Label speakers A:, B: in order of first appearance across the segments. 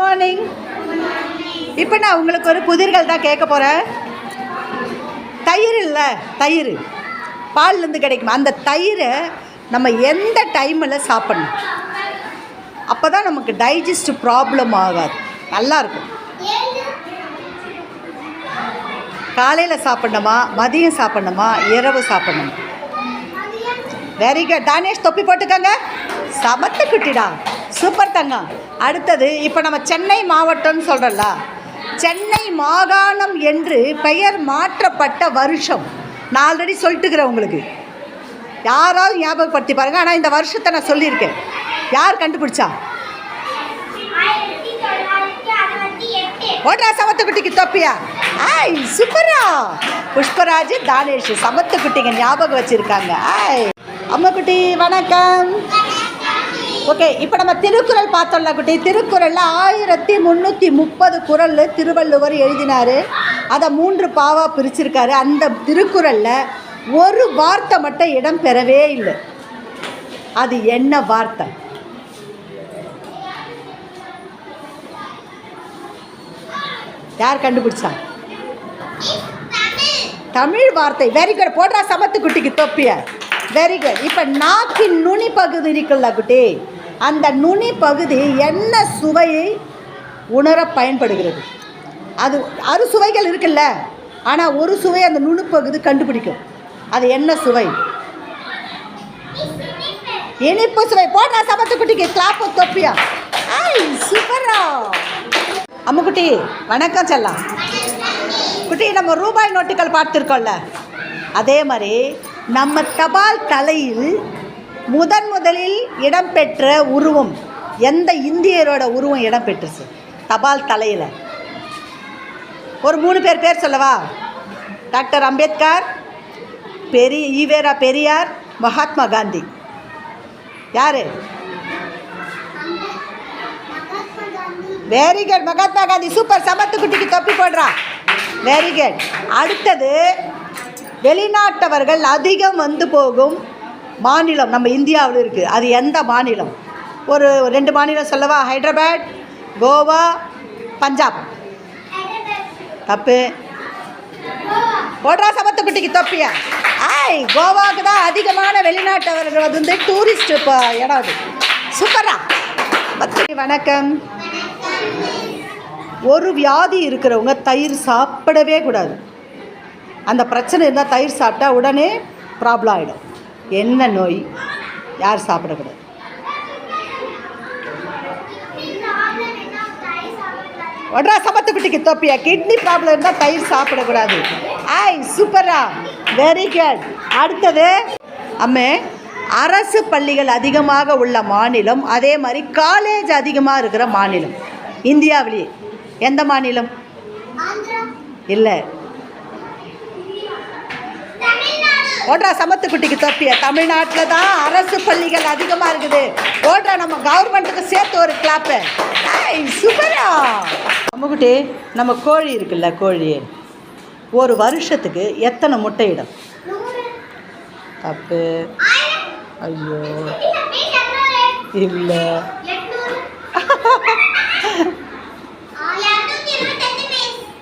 A: Morning இப்போ நான் உங்களுக்கு ஒரு புதிர்கள் தான் கேட்க போகிறேன் தயிர் இல்லை தயிர். பால்லேருந்து கிடைக்குமா? அந்த தயிரை நம்ம எந்த டைமில் சாப்பிடணும்? அப்போ தான் நமக்கு டைஜஸ்ட் ப்ராப்ளம் ஆகாது. நல்லாயிருக்கும் காலையில் சாப்பிடணுமா? மதியம் சாப்பிடணுமா? இரவு சாப்பிடணுமா? வெரி குட் தானேஷ் தொப்பி போட்டுக்கோங்க. சமத்து குட்டிடா சூப்பர் தங்கம். அடுத்தது இப்போ நம்ம சென்னை மாவட்டம்னு சொல்கிறோம்ல சென்னை மாகாணம் என்று பெயர் மாற்றப்பட்ட வருஷம். நான் ஆல்ரெடி சொல்லிட்டுக்கிறேன் உங்களுக்கு. யாராவது ஞாபகப்படுத்தி பாருங்கள் ஆனால் இந்த வருஷத்தை நான் சொல்லியிருக்கேன். யார் கண்டுபிடிச்சா? ஓடா சமத்துக்குட்டிக்கு தொப்பியா? ஆய் சூப்பரா. புஷ்பராஜ் தானேஷ் சமத்துக்குட்டிங்க ஞாபகம் வச்சுருக்காங்க. ஆய் அம்மா குட்டி வணக்கம். ஓகே இப்போ நம்ம திருக்குறள் பார்த்தோம்ல குட்டி. திருக்குறளில் ஆயிரத்தி முந்நூற்றி முப்பது குறள் திருவள்ளுவர் எழுதினார். அதை மூன்று பாவாக பிரிச்சிருக்காரு. அந்த திருக்குறளில் ஒரு வார்த்தை மட்டும் இடம் பெறவே இல்லை. அது என்ன வார்த்தை? யார் கண்டுபிடிச்சா? தமிழ் வார்த்தை. வெரி குட் போடுறா சமத்து குட்டிக்கு தொப்பிய. வெரி குட் இப்போ நாக்கின் நுனி பகுதி இருக்குல்ல குட்டி. அந்த நுனி பகுதி என்ன சுவையை உணர பயன்படுகிறது? அது அறு சுவைகள் இருக்குல்ல ஆனால் ஒரு சுவை அந்த நுணுப்பகுதி கண்டுபிடிக்கும். அது என்ன சுவை? இனிப்பு சுவை. போடுறா சமத்து குட்டிக்கு கிளாப்பு தொப்பியா? ஐய் சூப்பரா அம்முக்குட்டி வணக்கம் செல்லாம் குட்டி நம்ம ரூபாய் நோட்டுகள் பார்த்துருக்கோம்ல. அதே மாதிரி நம்ம தபால் தலையில் முதன் முதலில் இடம்பெற்ற உருவம். எந்த இந்தியரோட உருவம் இடம்பெற்றுச்சு? தபால் தலையில். ஒரு மூணு பேர் பேர் சொல்லவா? டாக்டர் அம்பேத்கர் பெரிய ஈவேரா பெரியார் மகாத்மா காந்தி. யார்? Very good Mahatma Gandhi super. சமத்து குட்டிக்கு தொப்பி போடுறா. வெரி குட் அடுத்தது வெளிநாட்டவர்கள் அதிகம் வந்து போகும் மாநிலம் நம்ம இந்தியாவில் இருக்குது அது எந்த மாநிலம்? ஒரு ரெண்டு மாநிலம் சொல்லவா? ஹைதராபாத் கோவா பஞ்சாப். தப்பு. போடுறா சமத்துக்குட்டிக்கு தப்பிய தொப்பியா. ஆய் கோவாவுக்கு தான் அதிகமான வெளிநாட்டவர்கள் வந்து டூரிஸ்ட் இப்போ இடம் அது. சூப்பரா பத்திரி வணக்கம். ஒரு வியாதி இருக்கிறவங்க தயிர் சாப்பிடவே கூடாது. அந்த பிரச்சனை இருந்தால் தயிர் சாப்பிட்டா உடனே ப்ராப்ளம் ஆகிடும் என்ன நோய் யார் சாப்பிடக்கூடாது? ஒட்ரா சமத்து குட்டிக்கு தொப்பியா? கிட்னி ப்ராப்ளம் இருந்தால் தயிர் சாப்பிடக்கூடாது. ஆய் சூப்பரா வெரி குட் அடுத்தது அம்மே அரசு பள்ளிகள் அதிகமாக உள்ள மாநிலம் அதே மாதிரி காலேஜ் அதிகமாக இருக்கிற மாநிலம். இந்தியாவிலேயே. எந்த மாநிலம்? இல்லை. ஓட்ரா சமத்துக்குட்டிக்கு தப்பிய. தமிழ்நாட்டில் தான் அரசு பள்ளிகள் அதிகமாக இருக்குது. ஓட்ரா நம்ம கவர்மெண்ட்டுக்கு சேர்த்து ஒரு கிளாப்பு சூப்பரா அம்முக்குட்டி நம்ம கோழி இருக்குல்ல கோழி. ஒரு வருஷத்துக்கு எத்தனை முட்டையிடும்? தப்பு. ஐயோ. இல்லை.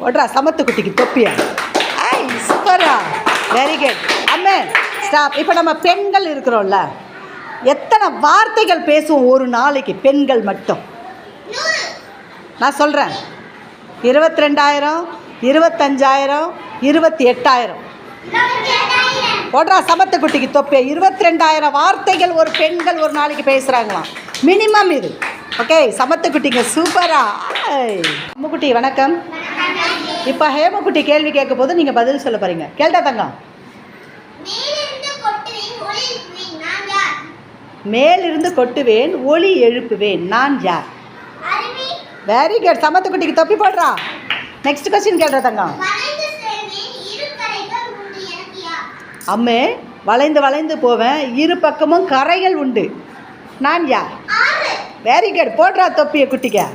A: ஓட்ரா சமத்து குட்டிக்கு தொப்பியா. ஐ சூப்பரா வெரி குட் அம்மே ஸ்டாப் இப்போ நம்ம பெண்கள் இருக்கிறோம்ல எத்தனை வார்த்தைகள் பேசுவோம் ஒரு நாளைக்கு? பெண்கள் மட்டும். நான் சொல்கிறேன் இருபத்தி ரெண்டாயிரம் இருபத்தஞ்சாயிரம் இருபத்தி எட்டாயிரம். ஓடுறா சமத்து குட்டிக்கு தொப்பே இருபத்தி ரெண்டாயிரம் வார்த்தைகள் ஒரு பெண்கள் ஒரு நாளைக்கு பேசுகிறாங்களாம் மினிமம் இது. ஓகே சமத்து குட்டிங்க சூப்பரா அம்முக்குட்டி வணக்கம். இப்போ ஹேமக்குட்டி கேள்வி கேட்க போது நீங்கள் பதில் சொல்ல போகிறீங்க கேள்டா தங்கம். மேலிருந்து கொட்டுவேன் ஒளி எழுப்புவேன். நான் யார்? வெரி குட் சமத்து குட்டிக்கு தொப்பி போடுறா. நெக்ஸ்ட் கொஸ்டின் கேள்ற தங்கம். அம்மே வளைந்து வளைந்து போவேன். இரு பக்கமும் கரைகள் உண்டு. நான் யார்? வெரி குட் போடுறா தொப்பிய குட்டிக்க.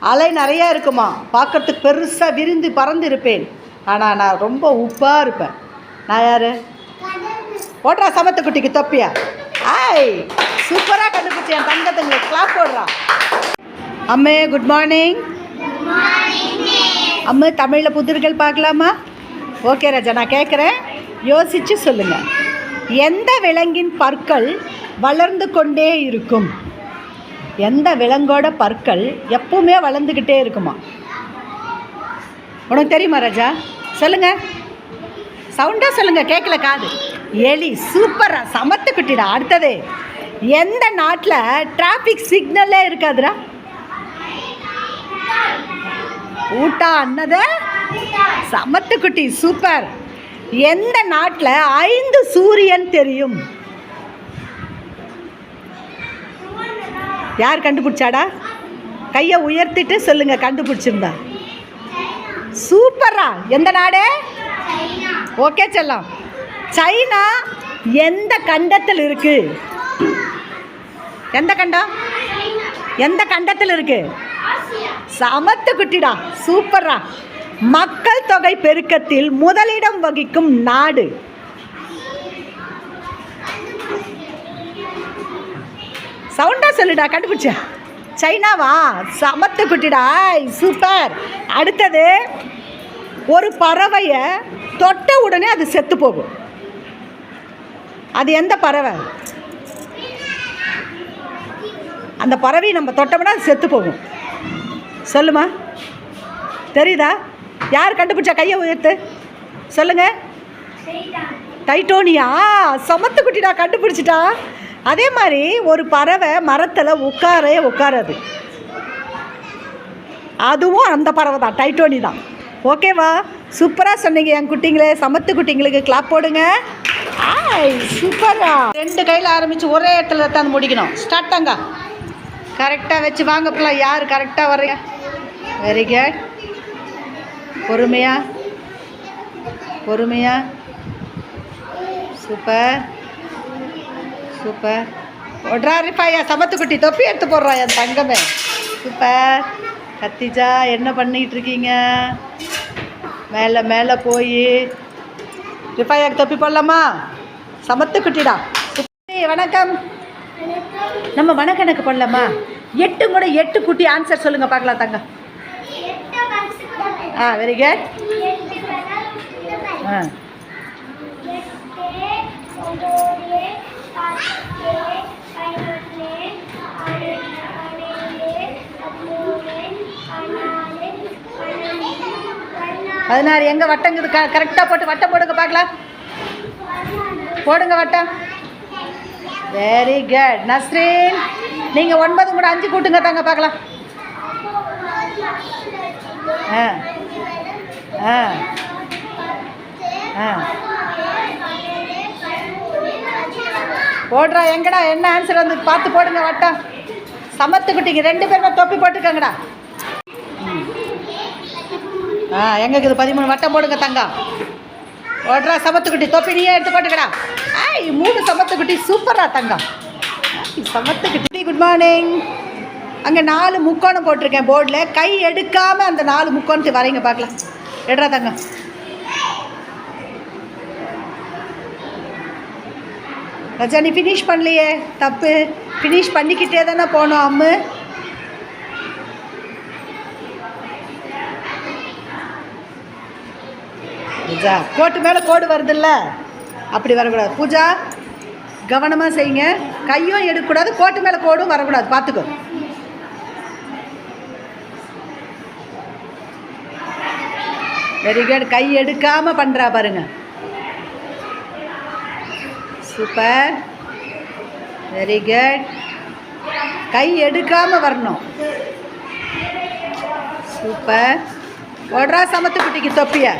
A: அலை நிறையா இருக்குமா? பார்க்கறதுக்கு பெருசாக விரிந்து பறந்து இருப்பேன். ஆனால் நான் ரொம்ப உப்பாக இருப்பேன். நான் யார்? போடுறா சமத்து குட்டிக்கு தொப்பியா? ஆய் சூப்பராக கண்டுபிடிச்சி என் தங்கத்துங்களுக்கு கிளாப் போடுறான் அம்மே குட் மார்னிங் அம்மா தமிழில் புதிர்கள் பார்க்கலாமா? ஓகே ராஜா நான் கேட்குறேன் யோசித்து சொல்லுங்கள் எந்த விலங்கின் பற்கள் வளர்ந்து கொண்டே இருக்கும்? எந்த விலங்கோட பற்கள் எப்பவுமே வளர்ந்துக்கிட்டே இருக்குமா? உனக்கு தெரியுமா ராஜா? சொல்லுங்கள் சவுண்டாக சொல்லுங்கள் கேட்கல காது. எலி சூப்பராக சமத்து குட்டிடா அடுத்தது. எந்த நாட்டில் டிராஃபிக் சிக்னலே இருக்காதுடா? ஊட்டா அண்ணது சமத்து குட்டி சூப்பர் எந்த நாட்டில் ஐந்து சூரியன் தெரியும்? யார் கண்டுபிடிச்சாடா? கையை உயர்த்திட்டு சொல்லுங்க கண்டுபிடிச்சிருந்தா. சூப்பரா எந்த நாடு? ஓகே செல்லம். சைனா எந்த கண்டத்தில் இருக்கு? எந்த கண்டம் எந்த கண்டத்தில் இருக்கு? சமத்து குட்டிடா சூப்பரா மக்கள் தொகை பெருக்கத்தில் முதலிடம் வகிக்கும் நாடு. சவுண்டா சொல்லுடா கண்டுபிடிச்ச. சைனாவா? சமத்து குட்டிடா சூப்பர். அடுத்தது ஒரு பறவையை தொட்ட உடனே அது செத்து போகும். அது எந்த பறவை? அந்த பறவை நம்ம தொட்டோம்னா அது செத்து போகும். சொல்லுமா? தெரியுதா? யார் கண்டுபிடிச்சா கையை உயர்த்து? சொல்லுங்க. டைட்டோனியா? சமத்து குட்டிடா கண்டுபிடிச்சிட்டா? அதே மாதிரி ஒரு பறவை மரத்தில் உட்காரே உட்காராது. அதுவும் அந்த பறவை தான் டைட்டோனி தான் ஓகேவா? சூப்பராக சொன்னீங்க என் குட்டிங்களே. சமத்து குட்டிங்களுக்கு கிளாப் போடுங்க. ஆய் சூப்பரா. ரெண்டு கையில் ஆரம்பித்து ஒரே இடத்துல தான் முடிக்கணும். ஸ்டார்ட் தாங்க. கரெக்டாக வச்சு வாங்க பிள்ளை யார் கரெக்டாக வர்றீங்க? வெரி குட் பொறுமையா. பொறுமையா. சூப்பர். சூப்பர். ஒட்ராரிப்பாயா சமத்துக்குட்டி தொப்பி எடுத்து போடுறா என் தங்கமே. சூப்பர். கத்திஜா என்ன பண்ணிக்கிட்டு இருக்கீங்க? மேலே மேலே போய். ரிஃபாயாக்கு தொப்பி போடலாமா? சமத்துக்குட்டிடா வணக்கம். நம்ம வணக்கணக்கு போடலாமா? எட்டு கூட எட்டு குட்டி ஆன்சர் சொல்லுங்க பார்க்கலாம் தங்க. ஆ வெரி குட் ஆ. பதினாறு எங்கே வட்டங்குது க கரெக்டாக போட்டு வட்டம் போடுங்க பார்க்கலாம். போடுங்க வட்டம். வெரி குட் நஸ்ரீன் நீங்கள் ஒன்பது கூட அஞ்சு கூட்டுங்க தாங்க பார்க்கலாம். ஆ ஆ ஆ. போடுறா எங்கடா? என்ன ஆன்சர் வந்து பார்த்து போடுங்க வட்டம். சமத்து குட்டிங்க ரெண்டு பேருமே தொப்பி போட்டுக்கங்கடா ஆ எங்களுக்கு இருக்குது பதிமூணு வட்டம் போடுங்க தங்கம். ஓடுறா சமத்துக்குட்டி தொப்பி நீயே எடுத்து போட்டுக்கடா. ஐய் மூணு சமத்துக்குட்டி சூப்பரா தங்கம். சமத்துக்குட்டி குட் மார்னிங் அங்கே நாலு முக்கோணம் போட்டிருக்கேன் போர்டில் கை எடுக்காமல் அந்த நாலு முக்கோணத்தை வரைங்க பார்க்கலாம். எடுறா தங்கம். ரஜா நீ ஃபினிஷ் பண்ணலையே? தப்பு. ஃபினிஷ் பண்ணிக்கிட்டே தானே போனோம் அம்மு. பூஜா. கோட்டு மேலே கோடு வருதுல்ல? அப்படி வரக்கூடாது. பூஜா கவனமாக செய்யுங்க. கையும் எடுக்கக்கூடாது கோட்டு மேலே கோடும் வரக்கூடாது. பார்த்துக்கோ வெரி குட் கை எடுக்காமல் பண்ணுறா பாருங்க. சூப்பர் வெரி குட் கை எடுக்காமல் வரணும். சூப்பர் ஓடுறா சமத்து குட்டிக்கு தொப்பியை.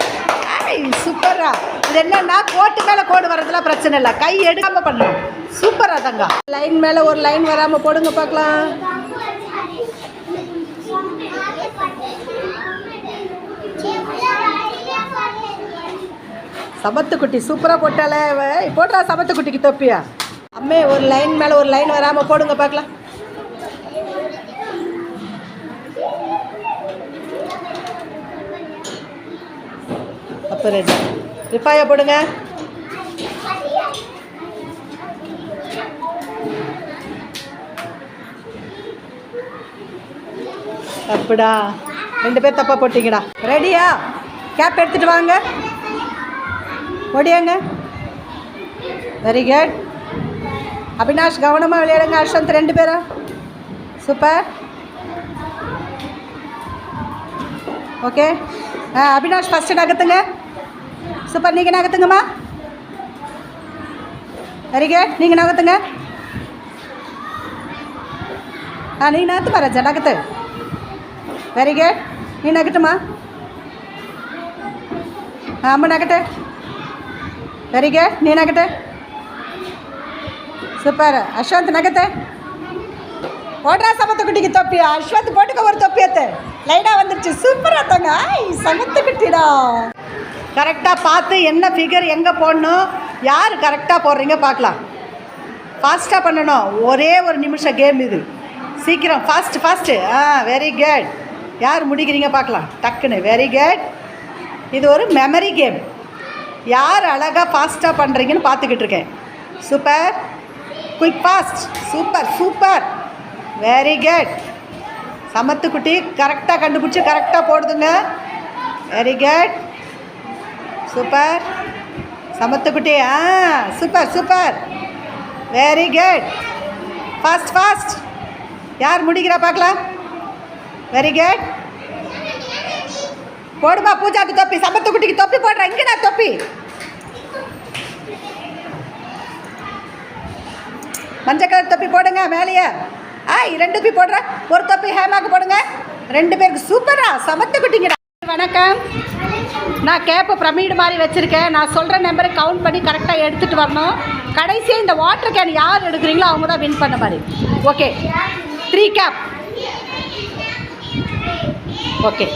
A: ஐய் சூப்பரா இது என்னன்னா கோட்டு மேலே கோடு வரதுலாம் பிரச்சனை இல்லை. கை எடுக்காம பண்ணணும். சூப்பரா தங்க லைன் மேலே ஒரு லைன் வராமல் போடுங்க பார்க்கலாம். சமத்து குட்டி சூப்பராக போட்டாலே அவ. போடுறா சமத்து குட்டிக்கு தொப்பியா? அம்மே ஒரு லைன் மேலே ஒரு லைன் வராமல் போடுங்க பார்க்கலாம். இப்போ ரெடி. ரிப்பாயை போடுங்க. தப்புடா. ரெண்டு பேர் தப்பாக போட்டிங்கடா. ரெடியா? கேப் எடுத்துகிட்டு வாங்க. ஓடியாங்க. வெரி குட் அபினாஷ் கவனமாக விளையாடுங்க. அஷ்வந்த் ரெண்டு பேரா சூப்பர். ஓகே ஆ அபினாஷ் ஃபஸ்ட்டு நகர்த்துங்க. சூப்பர் நீங்கள் நகர்த்துங்கம்மா வெரி குட் நீங்கள் நகர்த்துங்க. ஆ நீ நகர்த்து மராஜா நகர்த்து. வெரி குட் நீ நகட்டுமா ஆ அம்மா நகட்டு வெரி குட் நீ நகட்டு சூப்பர். அஸ்வந்த் நகத்து ஓடுறா சமத்துக்குட்டிக்கு தொப்பி அஸ்வந்த் போட்டுக்க ஒரு தொப்பி ஏத்து லைனாக வந்துருச்சு. சூப்பராக தாங்க. ஐ சமத்து கரெக்டாக பார்த்து என்ன ஃபிகர் எங்கே போடணும்? யார் கரெக்டாக போடுறீங்க பார்க்கலாம். ஃபாஸ்ட்டாக பண்ணணும். ஒரே ஒரு நிமிஷம் கேம் இது. சீக்கிரம் ஃபாஸ்ட் ஃபாஸ்ட்டு ஆ வெரி குட் யார் முடிக்கிறீங்க பார்க்கலாம். டக்குன்னு வெரி குட் இது ஒரு மெமரி கேம் யார் அழகாக ஃபாஸ்ட்டாக பண்ணுறீங்கன்னு பார்த்துக்கிட்டு இருக்கேன். Super quick fast super super very good சமத்துக்குட்டி கரெக்டாக கண்டுபிடிச்சி கரெக்டாக போடுதுங்க. Very good super. சமத்துக்குட்டி ஆ super super. Very good fast fast யார் முடிக்கிறா பார்க்கலாம்? வெரி குட் போடுமா பூஜாக்கு தொப்பி. சமத்துக்குட்டிக்கு தொப்பி போடுறேன் இங்கடா தொப்பி. மஞ்சள் கலர் தொப்பி போடுங்க மேலேயே. ஆ ரெண்டு தொப்பி போடுறேன் ஒரு தொப்பி ஹேமாக்கு போடுங்க. ரெண்டு பேருக்கு சூப்பரா. சமத்து குட்டிங்கடா வணக்கம். நான் கேப்பை பிரமிடு மாதிரி வச்சுருக்கேன். நான் சொல்கிற நம்பரை கவுண்ட் பண்ணி கரெக்டாக எடுத்துகிட்டு வரணும். கடைசியாக இந்த வாட்டர் கேன் யார் எடுக்கிறீங்களோ அவங்க தான் வின் பண்ண மாதிரி. Okay three gap okay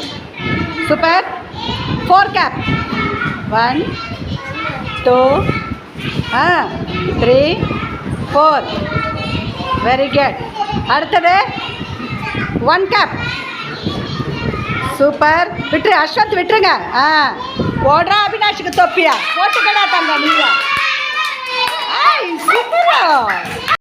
A: super four gap one two ஆ த்ரீ ஃபோர் வெரி குட் அடுத்தது ஒன் கேப் சூப்பர். விட்டுரு அஸ்வந்த் விட்டுருங்க. ஆ. ஓடுறா அவினாஷுக்கு தொப்பியா? போட்டுக்கடா தங்க நீங்க சூப்பரா.